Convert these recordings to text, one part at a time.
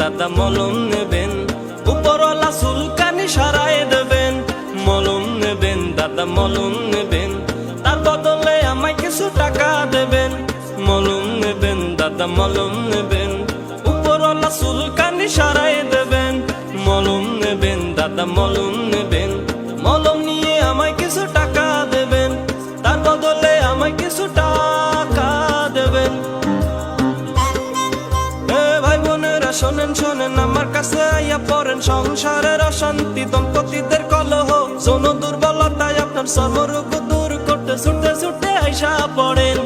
দাদা মলম নেবেন, উপরওয়ালা সুলকানি সারাই দেবেন, মলম নেবেন, দাদা মলম নেবেন, তার বদলে আমায় কিছু টাকা দেবেন, মলম নেবেন, দাদা মলম নেবেন, উপরওয়ালা সুলকানি সারাই দেবেন, মলম নেবেন, দাদা মলম নেবেন, মলম শোনেন শোনেন, আমার কাছে আইয়া পড়েন। সংসারের অশান্তি, দম্পতিদের কলহ শোনো দুর্বলতায় আপনার সর্বরোগ দূর করতে, ছুটে ছুটে আইসা পড়েন।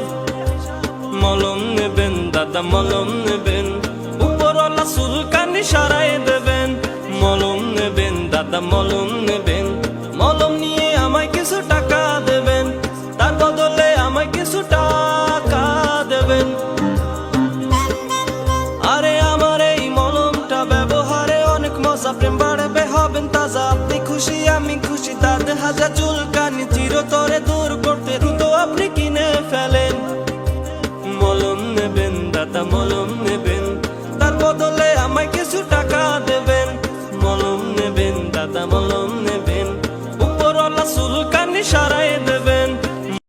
মলম নেবেন, দাদা, মলম নেবেন, উপরওয়ালা সুলকানি সারাই দেবেন। মলম নেবেন, দাদা, মলম নেবেন, মলম তাজা প্রেম বাড়বে, হবেন তাজা। আপনি খুশি, আমি খুশি তাদের হাজার চুলকানি চিরতরে দূর করতে দ্রুত আপনি কিনে ফেলেন। মলম নেবেন দাদা মলম নেবেন।